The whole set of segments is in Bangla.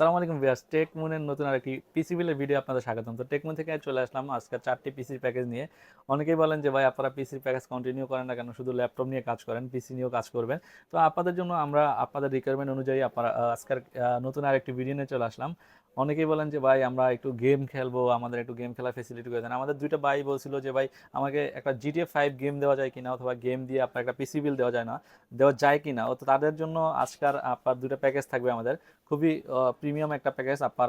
সালাম আলাইকুম ভিয়াস টেকমুনের নতুন আর একটি পিসি বিলের ভিডিও আপনাদের স্বাগতম। তো টেকমুন থেকে চলে আসলাম আজকে চারটি পিসির প্যাকেজ নিয়ে। অনেকেই বলেন যে, ভাই, আপনারা পিসির প্যাকেজ কন্টিনিউ করেন না কেন? শুধু ল্যাপটপ নিয়ে কাজ করেন পিসি নিয়েও কাজ করবেন। তো আপনাদের জন্য আমরা আপনাদের রিকোয়ারমেন্ট অনুযায়ী আপনারা আজকের নতুন আর একটি ভিডিও নিয়ে চলে আসলাম। অনেকেই বলেন যে, ভাই, আমরা একটু গেম খেলব, আমাদের একটু গেম খেলার ফেসিলিটি করে দেন আমাদের দুইটা ভাই বলছিল যে, ভাই, আমাকে একটা জিটিএ ফাইভ গেম দেওয়া যায় কিনা অথবা গেম দিয়ে আপনার একটা পিসি বিল দেওয়া যায় না, দেওয়া যায় কিনা? তো তাদের জন্য আজকাল আপনার দুটো প্যাকেজ থাকবে আমাদের। খুবই প্রিমিয়াম একটা প্যাকেজ আপনার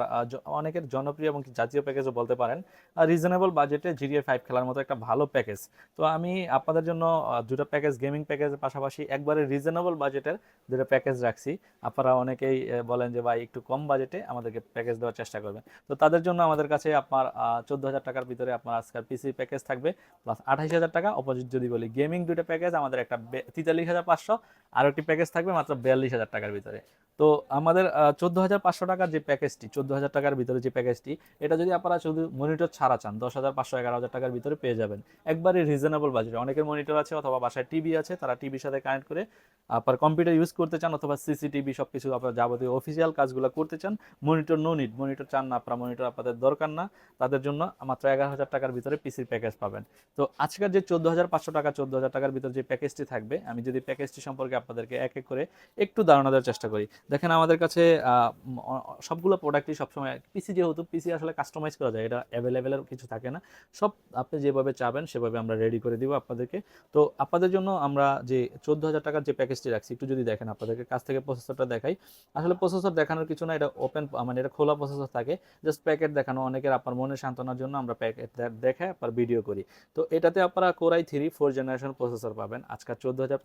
অনেকের জনপ্রিয় এবং জাতীয় প্যাকেজও বলতে পারেন। রিজনেবল বাজেটে জিডিএ ফাইভ খেলার মতো একটা ভালো প্যাকেজ তো আমি আপনাদের জন্য দুটো প্যাকেজ গেমিং প্যাকেজের পাশাপাশি একবারে রিজনেবল বাজেটের দুটো প্যাকেজ রাখছি। আপনারা অনেকেই বলেন যে, ভাই, একটু কম বাজেটে আমাদেরকে প্যাকেজ দেওয়ার চেষ্টা করবেন। তো তাদের জন্য আমাদের কাছে আপনার চোদ্দ হাজার টাকার ভিতরে আপনার আজকাল পিসি প্যাকেজ থাকবে প্লাস আঠাইশ হাজার টাকা। অপোজিট যদি বলি গেমিং দুটো প্যাকেজ আমাদের একটা তেতাল্লিশ হাজার পাঁচশো আর একটি প্যাকেজ থাকবে মাত্র বিয়াল্লিশ হাজার টাকার ভিতরে। তো আমাদের চোদ্দ হাজার পাঁচশো টাকার যে প্যাকেজটি চোদ্দ হাজার টাকার ভিতরে যে প্যাকেজটি এটা যদি আপনারা শুধু মনিটর ছাড়া চান, দশ হাজার পাঁচশো, এগারো হাজার টাকার ভিতরে পেয়ে যাবেন। একবারে রিজনেবল বাজেটে অনেকের মনিটর আছে অথবা বাসায় টিভি আছে, তারা টিভির সাথে কানেক্ট করে আপনার কম্পিউটার ইউজ করতে চান অথবা সিসিটিভি সব কিছু আপনার যাবতীয় অফিসিয়াল কাজগুলো করতে চান মনিটর নো নিড মনিটর চান না, আপনারা মনিটর আপনাদের দরকার না, তাদের জন্য মাত্র এগারো হাজার টাকার ভিতরে পিসির প্যাকেজ পাবেন। তো আজকের যে চোদ্দ হাজার পাঁচশো টাকা, চোদ্দ হাজার টাকার ভিতরে যে প্যাকেজটি থাকবে, আমি যদি প্যাকেজটি সম্পর্কে আপনাদেরকে এক এক করে একটু ধারণা দেওয়ার চেষ্টা করি। দেখেন আমাদের কাছে সবগুলো প্রোডাক্টই সবসময় পিসি যেহেতু পিসি আসলে কাস্টমাইজ করা যায়, এটা অ্যাভেলেবেলের কিছু থাকে না। সব আপনি যেভাবে চাবেন, সেভাবে আমরা রেডি করে দিব আপনাদেরকে। তো আপনাদের জন্য আমরা যে চোদ্দ হাজার টাকার যে প্যাকেজটি রাখছি, একটু যদি দেখেন, আপনাদেরকে কাছ থেকে প্রসেসরটা দেখাই। আসলে প্রসেসর দেখানোর কিছু না, এটা ওপেন মানে এটা খোলা প্রসেসর থাকে জাস্ট প্যাকেট দেখানো, অনেকের আপনার মনে সান্ত্বনার জন্য আমরা প্যাকেট দেখে আপনার ভিডিও করি। তো এটাতে আপনারা core i three four generation processor পাবেন। আজকাল চোদ্দ হাজার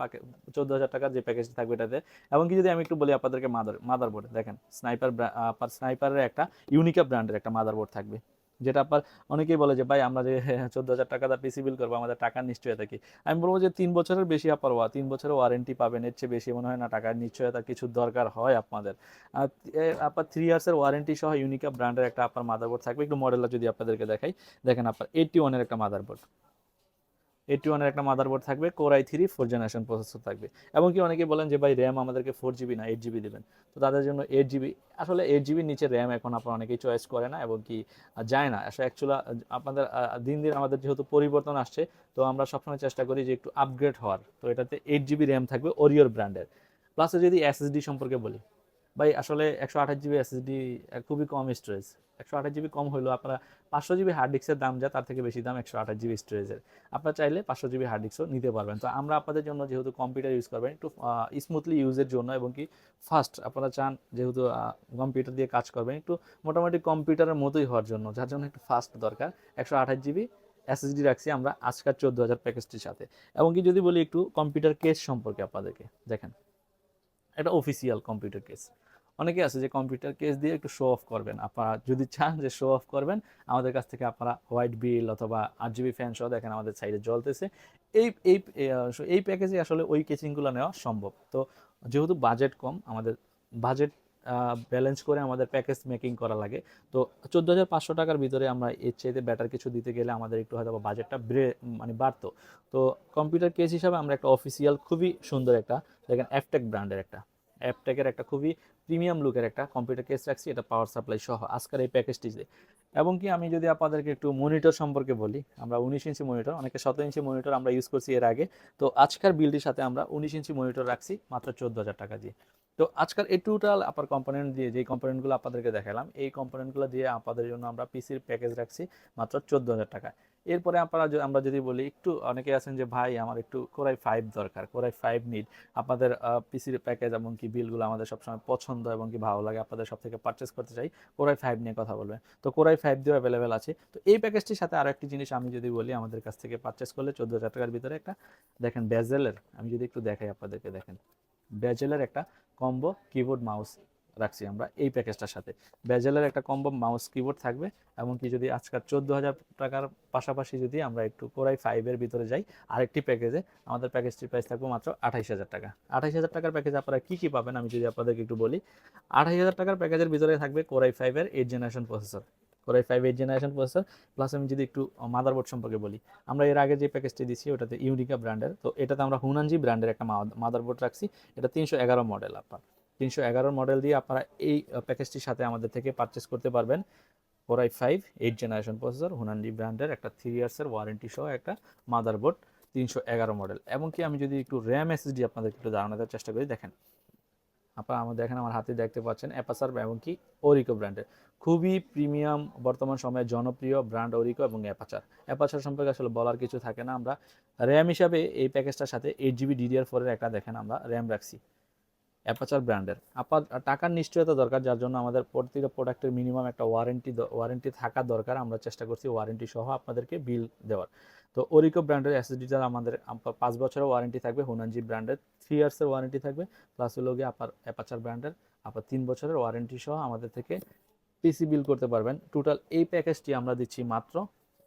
চোদ্দ হাজার টাকার যে প্যাকেজ থাকবে এটাতে। এবং কি যদি আমি একটু বলি আপনাদেরকে মাদার মাদার মাদারবোর্ড দেখেন স্নাইপার আপনার স্নাইপারের একটা ইউনিকা ব্র্যান্ডের একটা মাদার বোর্ড থাকবে। যেটা আপনার অনেকেই বলে যে, ভাই, আমরা যে চোদ্দ হাজার টাকা দা পিসি বিল করব, আমাদের টাকার নিশ্চয়তা কি? আমি বলব যে, তিন বছরের বেশি আপার ওয়া তিন বছরের ওয়ারেন্টি পাবেন, এর চেয়ে বেশি মনে হয় না, টাকার নিশ্চয়তা কিছু দরকার হয় আপনাদের। আপনার থ্রি ইয়ার্সের ওয়ারেন্টি সহ ইউনিকা ব্র্যান্ডের একটা আপনার মাদারবোর্ড থাকবে, একটু মডেলটা যদি আপনাদেরকে দেখাই। দেখেন আপনার এইটটি ওয়ানের একটা মাদারবোর্ড এইটটি ওয়ানের একটা মাদারবোর্ড থাকবে core i three four generation processor থাকবে। এবং কি অনেকে বলেন যে, ভাই র্যাম আমাদেরকে ফোর জিবি না এইট জিবি দেবেন। তো তাদের জন্য এইট জিবি আসলে এইট জিবির নিচে র্যাম এখন আপনার অনেকেই চয়েস করে না এবং কি যায় না। আসলে অ্যাকচুয়ালি আপনাদের দিন দিন আমাদের যেহেতু পরিবর্তন আসছে, তো আমরা সবসময় চেষ্টা করি যে, একটু আপগ্রেড হওয়ার। তো এটাতে এইট জিবি র্যাম থাকবে ওরিওর ব্র্যান্ডের প্লাস যদি এসএসডি সম্পর্কে বলি ভাই, আসলে একশো আঠাশ জিবি এসএসডি খুবই কম স্টোরেজ একশো আঠাশ জিবি কম হলেও আপনারা পাঁচশো জিবি হার্ড ডিস্কের দাম যা, তার থেকে বেশি দাম একশো আঠাশ জিবি স্টোরেজের আপনারা চাইলে পাঁচশো জিবি হার্ড ডিস্কও নিতে পারবেন। তো আমরা আপনাদের জন্য যেহেতু কম্পিউটার ইউজ করবেন, একটু স্মুথলি ইউজের জন্য এবং কি ফাস্ট আপনারা চান, যেহেতু কম্পিউটার দিয়ে কাজ করবেন, একটু মোটামুটি কম্পিউটারের মতোই হওয়ার জন্য, যার জন্য একটু ফাস্ট দরকার। একশো আঠাশ জিবি এসএসডি রাখছি আমরা আজকের চোদ্দ হাজার প্যাকেজটির সাথে। এবং কি যদি বলি একটু কম্পিউটার কেস সম্পর্কে আপনাদেরকে, দেখেন। এটা অফিসিয়াল কম্পিউটার কেস অনেকে আছে যে কম্পিউটার কেস দিয়ে একটু শো অফ করবেন। আপনারা যদি চান যে শো অফ করবেন, আমাদের কাছ থেকে আপনারা হোয়াইট বিল অথবা আট জিবি ফ্যান সহ দেখেন আমাদের সাইডে জ্বলতেছে। এই এই এই প্যাকেজে আসলে ওই কেচিংগুলো নেওয়া সম্ভব। তো যেহেতু বাজেট কম, আমাদের বাজেট ব্যালেন্স করে আমাদের প্যাকেজ মেকিং করা লাগে। তো চোদ্দ হাজার পাঁচশো টাকার ভিতরে আমরা এর চাইতে ব্যাটার কিছু দিতে গেলে আমাদের একটু হয়তো বাজেটটা মানে বাড়তো। তো কম্পিউটার কেস হিসাবে আমরা একটা অফিসিয়াল খুবই সুন্দর একটা, দেখেন অ্যাপটেক ব্র্যান্ডের একটা। অ্যাপটেকের একটা খুবই প্রিমিয়াম লুকের একটা কম্পিউটার কেস রাখছি, এটা পাওয়ার সাপ্লাই সহ আজকের এই প্যাকেজটিতে এবং কি আমি যদি আপনাদেরকে একটু মনিটর সম্পর্কে বলি, আমরা উনিশ ইঞ্চি মনিটর অনেকে সতেরো ইঞ্চি মনিটর আমরা ইউজ করছি এর আগে। তো আজকের বিলটির সাথে আমরা উনিশ ইঞ্চি মনিটর রাখছি, মাত্র চোদ্দ হাজার টাকা দিয়ে। তো আজকাল এই টোটাল আপনার কম্পোনেন্ট দিয়ে যেই কম্পোনেন্টগুলো আপনাদেরকে দেখালাম, এই কম্পোনেন্টগুলো দিয়ে আপনাদের জন্য আমরা পিসির প্যাকেজ রাখছি মাত্র চোদ্দ হাজার টাকা এরপরে আপনারা আমরা যদি বলি, একটু অনেকে আছেন যে, ভাই, আমার একটু কোরাই ফাইভ দরকার কোরাই ফাইভ নিড আপনাদের পিসির প্যাকেজ এবং কি বিলগুলো আমাদের সবসময় পছন্দ এবং কি ভালো লাগে, আপনাদের সব থেকে পারচেস করতে চাই কোরাই ফাইভ নিয়ে কথা বলবেন। তো কোরাই ফাইভ দিয়েও অ্যাভেলেবেল আছে। তো এই প্যাকেজটির সাথে আরও একটি জিনিস আমি যদি বলি, আমাদের কাছ থেকে পারচেস করলে চোদ্দ হাজার টাকার ভিতরে একটা, দেখেন ব্যাজেলের আমি যদি একটু দেখাই আপনাদেরকে, দেখেন। ব্যাজেলের একটা কম্বো কিবোর্ড মাউস রাখছি আমরা এই প্যাকেজটার সাথে। ব্যাজেলের একটা কম্বো মাউস কিবোর্ড থাকবে, এমনকি যদি আজকাল চোদ্দ হাজার টাকার পাশাপাশি যদি আমরা একটু কোরাই ফাইভের ভিতরে যাই, আরেকটি প্যাকেজে আমাদের প্যাকেজটির প্রাইস থাকবে মাত্র আঠাইশ হাজার টাকা। আঠাইশ হাজার টাকার প্যাকেজে আপনারা কী কী পাবেন আমি যদি আপনাদেরকে একটু বলি। আঠাইশ হাজার টাকার প্যাকেজের ভিতরে থাকবে কোরাই ফাইভের eight generation processor core i five eight generation processor plus আমি যদি একটু মাদারবোর্ড সম্পর্কে বলি, আমরা এর আগে যে প্যাকেজটি দিচ্ছি ওটাতে ইউনিকা ব্র্যান্ডের তো এটাতে আমরা হুনানজি ব্র্যান্ডের একটা মাদারবোর্ড রাখছি। এটা তিনশো এগারো মডেল আপনার তিনশো এগারো মডেল দিয়ে আপনারা এই প্যাকেজটির সাথে আমাদের থেকে পারচেস করতে পারবেন four I five eight generation processor Huananzhi ব্র্যান্ডের একটা থ্রি ইয়ার্সের ওয়ারেন্টি সহ একটা মাদারবোর্ড তিনশো এগারো মডেল এমনকি আমি যদি একটু র্যাম এসএসডি আপনাদেরকে একটু জানানোর চেষ্টা করি, দেখেন আপনারা আমার দেখেন, আমার হাতে দেখতে পাচ্ছেন অ্যাপাসার এবং কি ওরিকো ব্র্যান্ডের খুবই প্রিমিয়াম বর্তমান সময়ে জনপ্রিয় ব্র্যান্ড ওরিকো এবং অ্যাপাচার অ্যাপাচার সম্পর্কে আসলে বলার কিছু থাকে না, আমরা র্যাম হিসাবে এই প্যাকেজটার সাথে এইট জিবি ডিডিআর ফোরের একটা দেখেন, আমরা র্যাম রাখছি অ্যাপাচার ব্র্যান্ডের আপনার টাকার নিশ্চয়তা দরকার, যার জন্য আমাদের প্রতিটা প্রোডাক্টের মিনিমাম একটা ওয়ারেন্টি ওয়ারেন্টি থাকা দরকার। আমরা চেষ্টা করছি ওয়ারেন্টি সহ আপনাদেরকে বিল দেওয়ার। তো ওরিকো ব্র্যান্ডের এসএসডিটার আমাদের পাঁচ বছরের ওয়ারেন্টি থাকবে হুনানজি ব্র্যান্ডের থ্রি ইয়ার্সের ওয়ারেন্টি থাকবে প্লাস হলো গিয়ে আপনার অ্যাপাচার ব্র্যান্ডের আপনার তিন বছরের ওয়ারেন্টি সহ আমাদের থেকে পিসি বিল করতে পারবেন। টোটাল এই প্যাকেজটি আমরা দিচ্ছি মাত্র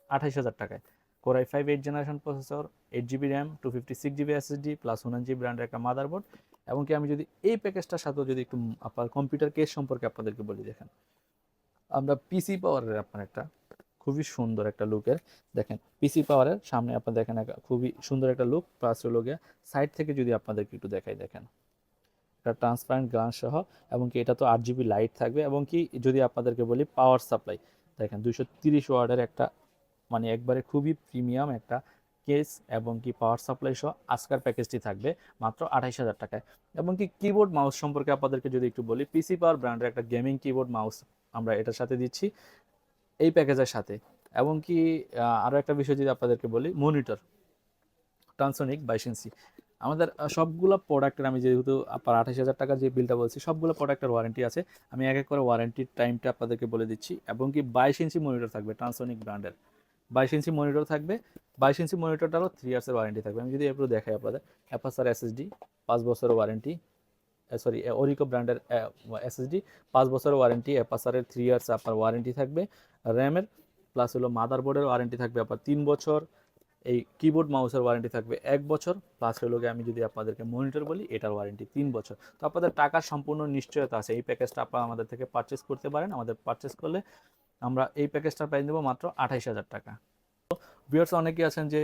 আঠাইশ হাজার টাকায়। Core i five eight generation processor eight GB ram two fifty six GB SSD plus জি ব্র্যান্ডের একটা মাদারবোর্ড এবং কি আমি যদি এই প্যাকেজটার সাথেও যদি একটু আপনার কম্পিউটার কেস সম্পর্কে আপনাদেরকে বলি দেখেন। আমরা পিসি পাওয়ারের আপনার একটা খুবই সুন্দর একটা লুকের। দেখেন পিসি পাওয়ারের সামনে আপনার দেখেন খুবই সুন্দর একটা লুক প্লাস হলো গিয়ে সাইড থেকে যদি আপনাদেরকে একটু দেখাই দেখেন। একটা ট্রান্সপারেন্ট গ্লাস সহ, এবং কি এটা তো আট জিবি লাইট থাকবে, এবং কি যদি আপনাদেরকে বলি পাওয়ার সাপ্লাই দেখেন দুইশো তিরিশ ওয়ার্ডের একটা মানে একবারে খুবই প্রিমিয়াম একটা কেস এবং কি পাওয়ার সাপ্লাই সহ আজকার প্যাকেজটি থাকবে মাত্র আঠাইশ হাজার টাকায়। এবং কি কিবোর্ড মাউস সম্পর্কে আপনাদেরকে যদি একটু বলি পিসি পাওয়ার ব্র্যান্ডের একটা গেমিং কিবোর্ড মাউস আমরা এটার সাথে দিচ্ছি। এই প্যাকেজের সাথে। এবং কি আহ, আরও একটা বিষয় যদি আপনাদেরকে বলি মনিটর ট্রান্সোনিক বাইশ ইঞ্চি আমাদের সবগুলো প্রোডাক্টের আমি যেহেতু আপনার আঠাশ হাজার টাকা যে বিলটা বলছি সবগুলো প্রোডাক্টের ওয়ারেন্টি আছে। আমি এক এক করে ওয়ারেন্টির টাইমটা আপনাদেরকে বলে দিচ্ছি। এবং কি বাইশ ইঞ্চি মনিটর থাকবে ট্রান্সোনিক ব্র্যান্ডের বাইশ ইঞ্চি মনিটর থাকবে। বাইশ ইঞ্চি মনিটরটারও থ্রি ইয়ার্সের ওয়ারেন্টি থাকবে। আমি যদি একটু দেখাই আপনাদের অ্যাপাসার এসএসডি পাঁচ বছরের ওয়ারেন্টি সরি ওরিকো ব্র্যান্ডের এসএসডি পাঁচ বছরের ওয়ারেন্টি অ্যাপাসারের থ্রি ইয়ার্স আপনার ওয়ারেন্টি থাকবে। র্যামের প্লাস হলো মাদারবোর্ডের ওয়ারেন্টি থাকবে আপনার তিন বছর এই কিবোর্ড মাউসের ওয়ারেন্টি থাকবে এক বছর প্লাস হলো আমি যদি আপনাদেরকে মনিটর বলি এটার ওয়ারেন্টি তিন বছর। তো আপনাদের টাকার সম্পূর্ণ নিশ্চয়তা আছে এই প্যাকেজটা আপনারা আমাদের থেকে পারচেস করতে পারেন। আমাদের পারচেস করলে আমরা এই প্যাকেজটার প্রাইস দেবো মাত্র আঠাইশ হাজার টাকা। ভিউয়ার্স অনেকেই আছেন যে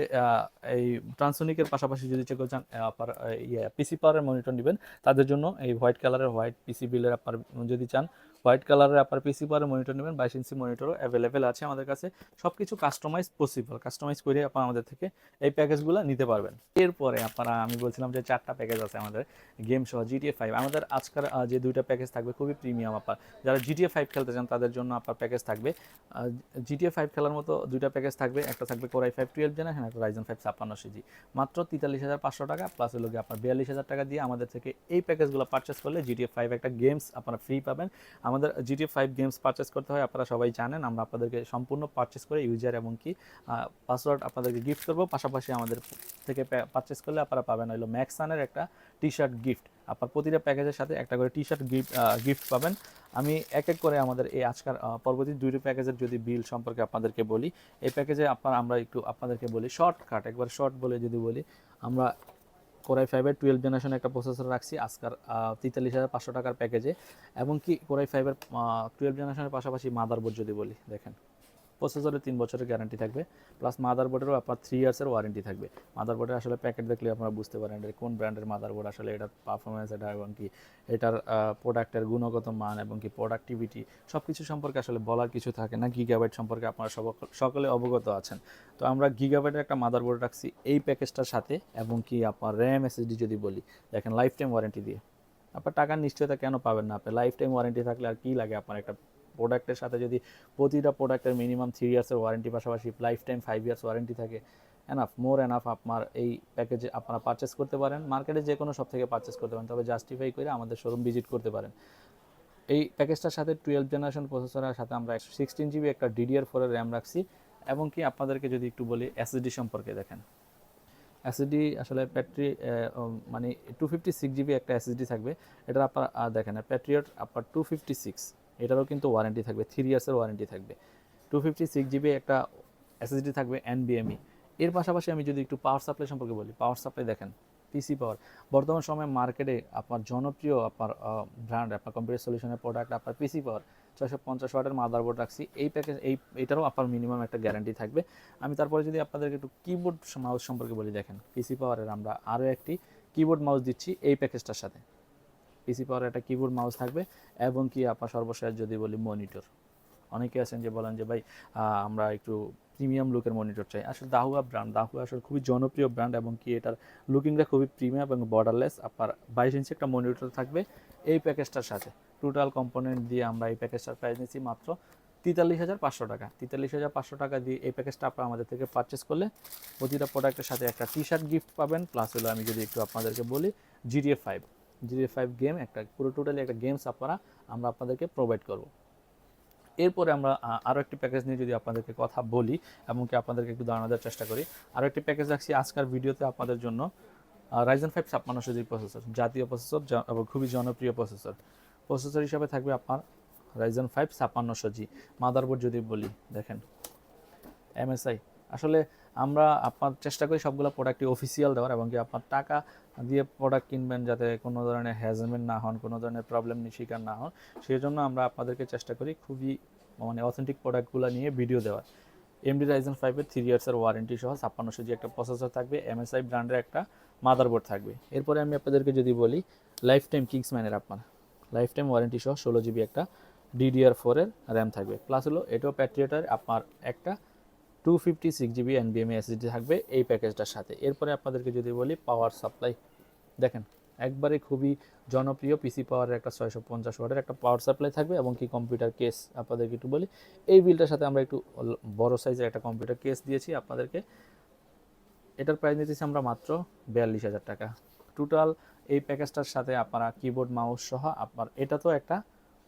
এই ট্রান্সোনিকের পাশাপাশি যদি চেক আহ, আপনার ইয়ে পিসি পাওয়ারের মনিটর নেবেন তাদের জন্য এই হোয়াইট কালারের হোয়াইট পিসি বিলের আপনার যদি চান হোয়াইট কালারের আপনার পিসি পাওয়ারের মনিটর নেবেন, বাইশ ইঞ্চি মনিটরও অ্যাভেলেবেল আছে আমাদের কাছে। সব কিছু কাস্টমাইজ পসিবল কাস্টমাইজ করে আপনারা আমাদের থেকে এই প্যাকেজগুলো নিতে পারবেন। এরপরে আপনারা, আমি বলছিলাম যে চারটা প্যাকেজ আছে আমাদের গেম সহ জিটিএ ফাইভ আমাদের আজকাল যে দুইটা প্যাকেজ থাকবে খুবই প্রিমিয়াম আপনার যারা জিটিএ ফাইভ খেলতে চান, তাদের জন্য আপনার প্যাকেজ থাকবে। জিটিএ ফাইভ খেলার মতো দুইটা প্যাকেজ থাকবে। একটা থাকবে core i five twelve generation একটা রাইজন ফাইভ ছাপ্পান্ন সিজি মাত্র তেতাল্লিশ হাজার পাঁচশো টাকা প্লাস হলো গিয়ে আপনার বিয়াল্লিশ হাজার টাকা দিয়ে আমাদের থেকে এই প্যাকেজগুলো পারচেস করলে জিটিএ ফাইভ একটা গেমস আপনারা ফ্রি পাবেন। আমাদের জিটিএ ফাইভ গেমস পারচেস করতে হয়, আপনারা সবাই জানেন, আমরা আপনাদেরকে সম্পূর্ণ পারচেস করে ইউজার এবং কি পাসওয়ার্ড আপনাদেরকে গিফট করব। পাশাপাশি আমাদের থেকে পারচেস করলে আপনারা পাবেন হলো ম্যাক্সানের একটা টি শার্ট গিফট আপনার প্রতিটা প্যাকেজের সাথে একটা করে টি শার্ট গিফট গিফট পাবেন। আমি এক এক করে আমাদের এই আজকাল পরবর্তী দুইটি প্যাকেজের যদি বিল সম্পর্কে আপনাদেরকে বলি, এই প্যাকেজে আপনার, আমরা একটু আপনাদেরকে বলি শর্টকাট একবার শর্ট বলে যদি বলি, আমরা কোরাই ফাইভের টুয়েলভ জেনারেশন একটা প্রসেসর রাখছি, আজকার তেতাল্লিশ হাজার পাঁচশো টাকার প্যাকেজে এবং কি কোরাই ফাইভের টুয়েলভ জেনারেশনের পাশাপাশি মাদারবোর্ড যদি বলি, দেখেন। প্রসেসরের তিন বছরের গ্যারান্টি থাকবে প্লাস মাদারবোর্ডেরও আপনার থ্রি ইয়ার্সের ওয়ারেন্টি থাকবে। মাদারবোর্ডের আসলে প্যাকেট দেখলে আপনারা বুঝতে পারেন এটা কোন ব্র্যান্ডের মাদারবোর্ড আসলে এটার পারফরমেন্স এটা এবং কি এটার প্রোডাক্টের গুণগত মান এবং কি প্রোডাক্টিভিটি সব কিছু সম্পর্কে আসলে বলার কিছু থাকে না। গিগাবাইট সম্পর্কে আপনারা সকলে অবগত আছেন। তো আমরা গিগাবাইটের একটা মাদারবোর্ড রাখছি এই প্যাকেজটার সাথে এবং কি আপনার র্যাম এসএসডি যদি বলি, দেখেন লাইফ টাইম ওয়ারেন্টি দিয়ে। আপনার টাকার নিশ্চয়তা কেন পাবেন না? আপনি লাইফ টাইম ওয়ারেন্টি থাকলে আর কি লাগে আপনার একটা প্রোডাক্টের সাথে যদি প্রতিটা প্রোডাক্টের মিনিমাম থ্রি ইয়ার্সের ওয়ারেন্টি পাশাপাশি life time five years warranty থাকে এনাফ মোর এনাফ আপনার এই প্যাকেজে আপনারা পারচেস করতে পারেন। মার্কেটে যে কোনো সব থেকে পারচেস করতে পারেন, তবে জাস্টিফাই করে আমাদের শোরুম ভিজিট করতে পারেন। এই প্যাকেজটার সাথে টুয়েলভ জেনারেশন প্রসেসরের সাথে আমরা সিক্সটিন জিবি একটা ডিডিআর ফোরের র্যাম রাখছি, এবং কি আপনাদেরকে যদি একটু বলি এসএসডি সম্পর্কে দেখেন। এসএসডি আসলে ব্যাটারি মানে টু ফিফটি সিক্স জিবি একটা এসএসডি থাকবে। এটা আপনার দেখেন প্যাট্রিয়ট আপনার টু ফিফটি সিক্স এটারও কিন্তু ওয়ারেন্টি থাকবে থ্রি ইয়ার্সের ওয়ারেন্টি থাকবে। টু ফিফটি সিক্স জিবি একটা এসএসডি থাকবে এনবিএমই এর পাশাপাশি আমি যদি একটু পাওয়ার সাপ্লাই সম্পর্কে বলি পাওয়ার সাপ্লাই দেখেন পিসি পাওয়ার বর্তমান সময়ে মার্কেটে আপনার জনপ্রিয় আপনার ব্র্যান্ড আপনার কম্পিউটার সলিউশনের প্রোডাক্ট আপনার পিসি পাওয়ার ছয়শো পঞ্চাশ ওয়াটের মাদারবোর্ড রাখছি, এই প্যাকেজ এই, এটারও আপনার মিনিমাম একটা গ্যারান্টি থাকবে। আমি তারপরে যদি আপনাদেরকে একটু কিবোর্ড মাউস সম্পর্কে বলি, দেখেন পিসি পাওয়ারের আমরা আরও একটি কিবোর্ড মাউস দিচ্ছি এই প্যাকেজটার সাথে। পিসি পাওয়ার একটা কিবোর্ড মাউস থাকবে এবং কি আপনার সর্বশেষ যদি বলি মনিটর অনেকে আছেন যে বলেন যে ভাই আমরা একটু প্রিমিয়াম লুকের মনিটর চাই। আসলে দাহুয়া ব্র্যান্ড দাহুয়া আসলে খুবই জনপ্রিয় ব্র্যান্ড এবং কি এটার লুকিংটা খুবই প্রিমিয়াম এবং বর্ডারলেস আপনার বাইশ ইঞ্চি একটা মনিটর থাকবে এই প্যাকেজটার সাথে। টোটাল কম্পোনেন্ট দিয়ে আমরা এই প্যাকেজটার প্রাইস নিচ্ছি মাত্র তেতাল্লিশ হাজার পাঁচশো টাকা। তেতাল্লিশ হাজার পাঁচশো টাকা দিয়ে এই প্যাকেজটা আপনারা আমাদের থেকে পারচেস করলে প্রতিটা প্রোডাক্টের সাথে একটা টি শার্ট গিফট পাবেন। প্লাস হলো আমি যদি একটু আপনাদেরকে বলি GTA five GTA five game একটা, পুরো টোটালি একটা গেমস আপনারা, আমরা আপনাদেরকে প্রোভাইড করব। এরপরে আমরা আরও একটি প্যাকেজ নিয়ে যদি আপনাদেরকে কথা বলি এমনকি আপনাদেরকে একটু ধারণা দেওয়ার চেষ্টা করি আরও একটি প্যাকেজ রাখছি আজকের ভিডিওতে আপনাদের জন্য রাইজেন ফাইভ ছাপ্পান্নশো জি প্রসেসর জাতীয় প্রসেসর এবং খুবই জনপ্রিয় প্রসেসর প্রসেসর হিসাবে থাকবে আপনার রাইজেন ফাইভ ছাপ্পান্নশো জি মাদারবোর্ড যদি বলি, দেখেন এমএসআই আসলে আমরা আপনার চেষ্টা করি সবগুলো প্রোডাক্টই অফিসিয়াল দেওয়ার এবং কি আপনার টাকা দিয়ে প্রোডাক্ট কিনবেন যাতে কোনো ধরনের হ্যাজমেন্ট না হন, কোনো ধরনের প্রবলেম শিকার না হন সেই জন্য আমরা আপনাদেরকে চেষ্টা করি খুবই মানে অথেন্টিক প্রোডাক্টগুলো নিয়ে ভিডিও দেওয়ার। এমডি রাইজেন ফাইভের থ্রি ইয়ার্সের ওয়ারেন্টি সহ ছাপ্পান্নশো জি একটা প্রসেসর থাকবে এমএসআই ব্র্যান্ডের একটা মাদারবোর্ড থাকবে। এরপরে আমি আপনাদেরকে যদি বলি লাইফ টাইম কিংসম্যানের আপনার লাইফ টাইম ওয়ারেন্টি সহ ষোলো জিবি একটা ডিডিআর ফোরের র্যাম থাকবে। প্লাস হলো এটাও প্যাট্রিয়েটার আপনার একটা টু ফিফটি সিক্স জিবি এনবিএমএ এসএসডি থাকবে এই প্যাকেজটার সাথে। এরপরে আপনাদেরকে যদি বলি পাওয়ার সাপ্লাই দেখেন, একবারে খুবই জনপ্রিয় পিসি পাওয়ারের একটা ছয়শো পঞ্চাশ ওয়াটের একটা পাওয়ার সাপ্লাই থাকবে এবং কি কম্পিউটার কেস আপনাদেরকে একটু বলি। এই বিলটার সাথে আমরা একটু বড় সাইজের একটা কম্পিউটার কেস দিয়েছি আপনাদেরকে। এটার প্রাইস নিতেছি আমরা মাত্র বিয়াল্লিশ হাজার টাকা। টোটাল এই প্যাকেজটার সাথে আপনারা কিবোর্ড মাউস সহ আপনার এটা তো একটা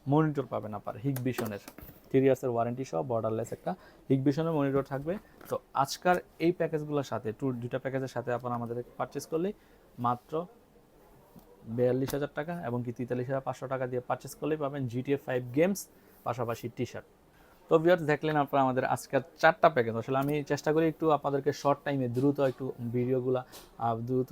মনিটর পাবেন আপনার হিগবিশনের থ্রি ইয়ার্সের ওয়ারেন্টি সহ বর্ডারলেস একটা হিগবিশনের মনিটর থাকবে। তো আজকার এই প্যাকেজগুলোর সাথে টু দুইটা প্যাকেজের সাথে আপনারা আমাদের পারচেস করলে মাত্র বিয়াল্লিশ হাজার টাকা এবং কি তেতাল্লিশ হাজার পাঁচশো টাকা দিয়ে পারচেস করলেই পাবেন জিটিএ ফাইভ গেমস পাশাপাশি টি শার্ট তো ভিউয়ার্স দেখলেন আপনারা আমাদের আজকের চারটা প্যাকেজ আসলে আমি চেষ্টা করি একটু আপনাদেরকে শর্ট টাইমে দ্রুত একটু ভিডিওগুলো দ্রুত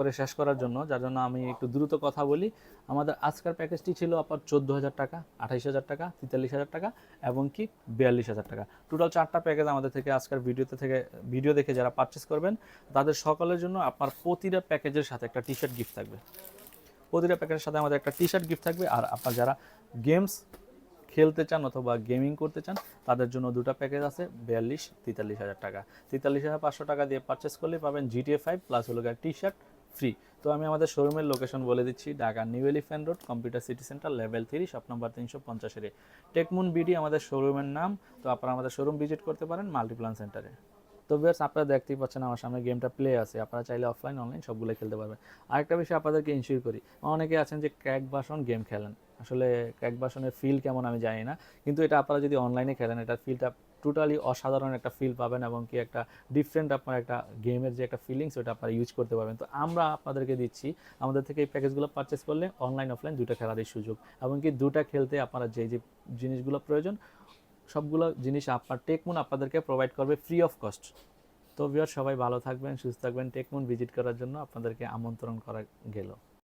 করে শেষ করার জন্য, যার জন্য আমি একটু দ্রুত কথা বলি। আমাদের আজকের প্যাকেজটি ছিল আপনার চোদ্দ হাজার টাকা আঠাইশ হাজার টাকা তেতাল্লিশ হাজার টাকা এবং কি বিয়াল্লিশ হাজার টাকা। টোটাল চারটা প্যাকেজ আমাদের থেকে আজকের ভিডিওতে থেকে ভিডিও দেখে যারা পারচেস করবেন, তাদের সকলের জন্য আপনার প্রতিটা প্যাকেজের সাথে একটা টি শার্ট গিফট থাকবে। প্রতিটা প্যাকেজের সাথে আমাদের একটা টি শার্ট গিফট থাকবে আর আপনার যারা গেমস খেলতে চান অথবা গেমিং করতে চান, তাদের জন্য দুটো প্যাকেজ আছে, বিয়াল্লিশ তেতাল্লিশ হাজার টাকা। তেতাল্লিশ হাজার পাঁচশো টাকা দিয়ে পারচেস করলে পাবেন জিটিএ ফাইভ প্লাস হলো টি শার্ট ফ্রি তো আমি আমাদের শোরুমের লোকেশন বলে দিচ্ছি, Dhaka new elephant road computer city centre level three shop নম্বর তিনশো পঞ্চাশের টেকমুন বিডি আমাদের শোরুমের নাম, তো আপনারা আমাদের শোরুম ভিজিট করতে পারেন মাল্টিপ্লান সেন্টারে তো বিয়ার্স আপনারা দেখতেই পাচ্ছেন আমার সামনে গেমটা প্লে আছে, আপনারা চাইলে অফলাইন অনলাইন সবগুলো খেলতে পারবেন। আরেকটা বিষয় আপনাদেরকে ইনশিওর করি, অনেকে আছেন যে ক্র্যাক বাসন গেম খেলেন। আসলে ক্র্যাক বাসনের ফিল কেমন আমি জানি না, কিন্তু এটা আপনারা যদি অনলাইনে খেলেন, এটার ফিলটা টোটালি অসাধারণ একটা ফিল পাবেন এবং কি একটা ডিফারেন্ট আপনার একটা গেমের যে একটা ফিলিংস ওটা আপনারা ইউজ করতে পারবেন। তো আমরা আপনাদেরকে দিচ্ছি, আমাদের থেকে এই প্যাকেজগুলো পারচেস করলে অনলাইন অফলাইন দুটো খেলারই সুযোগ। এবং কি দুটা খেলতে আপনারা যে যে জিনিসগুলো প্রয়োজন, সবগুলো জিনিস আপনার টেকমুন আপনাদেরকে প্রোভাইড করবে ফ্রি অফ কস্ট তো ভিউয়ার সবাই ভালো থাকবেন, সুস্থ থাকবেন। টেকমুন ভিজিট করার জন্য আপনাদেরকে আমন্ত্রণ করা গেল।